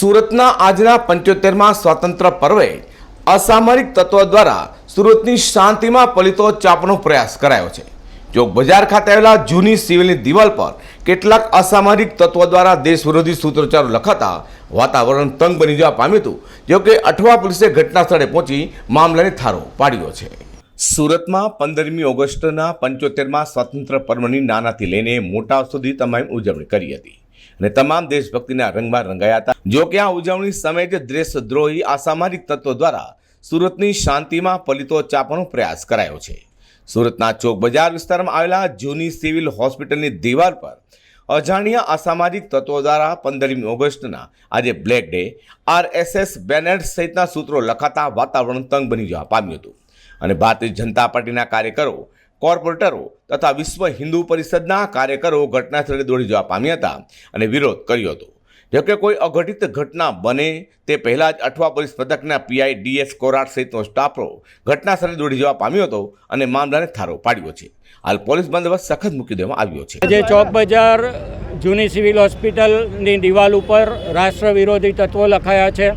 સુરતના આજના પંચોતેરમાં સ્વાતંત્ર્ય પર્વે અસામરિક તત્વો દ્વારા સુરતની શાંતિમાં પલિતો ચાપનો પ્રયાસ કરાયો છે. ચોક બજાર ખાતે આવેલા જૂની સિવિલની દિવાલ પર કેટલાક અસામરિક તત્વો દ્વારા દેશ વિરોધી સૂત્રોચ્ચારો લખાતા વાતાવરણ તંગ બની જવા પામ્યું હતું, જો કે અઠવા પોલીસે ઘટના સ્થળે પહોંચી મામલાને થારો પાડ્યો છે. સુરતમાં પંદરમી ઓગસ્ટના પંચોતેરમાં સ્વાતંત્ર્ય પર્વની નાનાથી લઈને મોટા સુધી તમામ ઉજવણી કરી હતી. અને તમામ દેશભક્તિના રંગમાં રંગાયા હતા. જો કે આ ઉજવણી સમયે જ દેશદ્રોહી અસામાજિક તત્વો દ્વારા સુરતની શાંતિમાં પલિતો ચાપવાનો પ્રયાસ કરાયો છે. સુરતના ચોક બજાર વિસ્તારમાં આવેલા જૂની સિવિલ હોસ્પિટલની દિવાલ પર અજાણ્યા અસામાજિક તત્વો દ્વારા પંદરમી ઓગસ્ટના આજે બ્લેક ડે આરએસએસ બેનર સહિતના સૂત્રો લખાતા વાતાવરણ તંગ બની જવા પામ્યું હતું. અને ભારતીય જનતા પાર્ટીના કાર્યકરો કોર્પોરેટરો તથા વિશ્વ હિન્દુ પરિષદના કાર્યકરો ઘટના સ્થળે દોડી જવા પામ્યા હતા અને વિરોધ કર્યો હતો. જોકે કોઈ અઘટિત ઘટના બને તે પહેલાં જ અઠવા પોલીસ પથકના પીઆઈ ડીએસ કોરાટ સહિતનો સ્ટાફો ઘટના સ્થળે દોડી જવા પામ્યો હતો અને મામલાને થારો પાડ્યો છે. હાલ પોલીસ બંદોબસ્ત સખત મૂકી દેવામાં આવ્યો છે. આજે ચોક બજાર જૂની સિવિલ હોસ્પિટલની દિવાલ ઉપર રાષ્ટ્ર વિરોધી તત્વો લખાયા છે.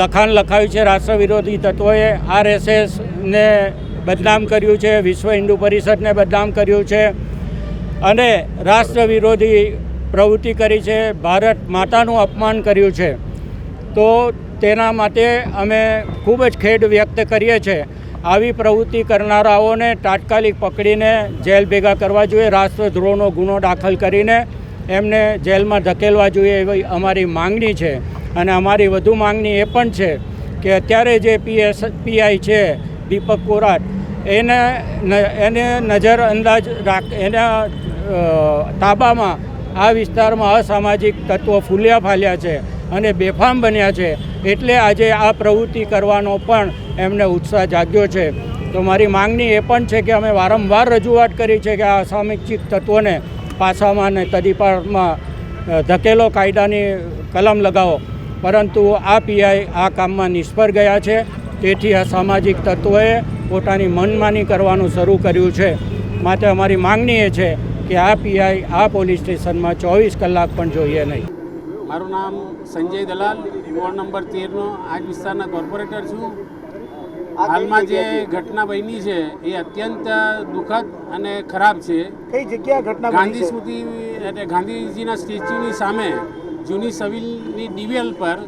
લખાણ લખાયું છે, રાષ્ટ્ર વિરોધી તત્વોએ આરએસએસને બદનામ કર્યું છે, વિશ્વ હિન્દુ પરિષદને બદનામ કર્યું છે અને રાષ્ટ્ર વિરોધી પ્રવૃત્તિ કરી છે, ભારત માતાનું અપમાન કર્યું છે. તો તેના માટે અમે ખૂબ જ ખેદ વ્યક્ત કરીએ છીએ. આવી પ્રવૃત્તિ કરનારાઓને તાત્કાલિક પકડીને જેલ ભેગા કરવા જોઈએ, રાષ્ટ્રદ્રોહનો ગુનો દાખલ કરીને એમને જેલમાં ધકેલવા જોઈએ એવી અમારી માંગણી છે. અને અમારી વધુ માંગણી એ પણ છે કે અત્યારે જે પીએસ પીઆઈ છે, દીપક કોરાટ એને એને નજર અંદાજ રાખ, એના તાબામાં આ વિસ્તારમાં અસામાજિક તત્વો ફૂલ્યા ફાલ્યા છે અને બેફામ બન્યા છે એટલે આજે આ પ્રવૃત્તિ કરવાનો પણ એમને ઉત્સાહ જાગ્યો છે. તો મારી માંગણી એ પણ છે કે અમે વારંવાર રજૂઆત કરી છે કે આ અસામાજિક તત્વોને પાસામાં અને તદીપારમાં ધકેલો કાયદાની કલમ લગાવો. પરંતુ આ પીઆઈ આ કામમાં નિષ્ફળ ગયા છે. તેથી આ સામાજિક તત્વોએ પોતાની મનમાની કરવાનું શરૂ કર્યું છે. માટે અમારી માંગણી એ છે કે આ પીઆઈ આ પોલીસ સ્ટેશનમાં ચોવીસ કલાક પણ જોઈએ નહીં. મારું નામ સંજય દલાલ વોર્ડ નંબર તેરનો આ વિસ્તારના કોર્પોરેટર છું. હાલમાં જે ઘટના બની છે એ અત્યંત દુઃખદ અને ખરાબ છે. કઈ જગ્યા ઘટના ગાંધી છે? સ્મૃતિ એટલે ગાંધીજીના સ્ટેચ્યુની સામે જૂની સવિલની દિવેલ પર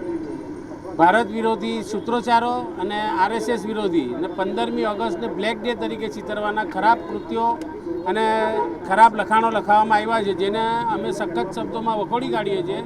ભારત વિરોધી સૂત્રોચ્ચારો અને આરએસએસ વિરોધી અને પંદરમી ઓગસ્ટને બ્લેક ડે તરીકે ચિતરવાના ખરાબ કૃત્યો અને ખરાબ લખાણો લખાવવામાં આવ્યા છે, જેને અમે સખત શબ્દોમાં વખોડી કાઢીએ છીએ.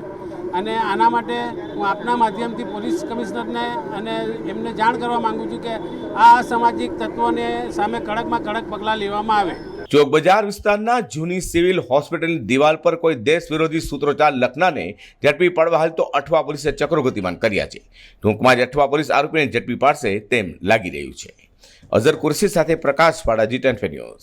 અને આના માટે હું આપના માધ્યમથી પોલીસ કમિશનરને અને એમને જાણ કરવા માગું છું કે આ અસામાજિક તત્વોને સામે કડકમાં કડક પગલાં લેવામાં આવે. ચોક બજાર વિસ્તારના જૂની સિવિલ હોસ્પિટલની દિવાલ પર કોઈ દેશ વિરોધી સૂત્રોચ્ચાર લખનાને ઝડપી પાડવા હાલ તો અઠવા પોલીસે ચક્રો ગતિમાન કર્યા છે. ટૂંકમાં જ અઠવા પોલીસ આરોપીને ઝડપી પાડશે તેમ લાગી રહ્યું છે. અઝર કુર્સી સાથે પ્રકાશ પાડા જી ટેન્ફે ન્યૂઝ.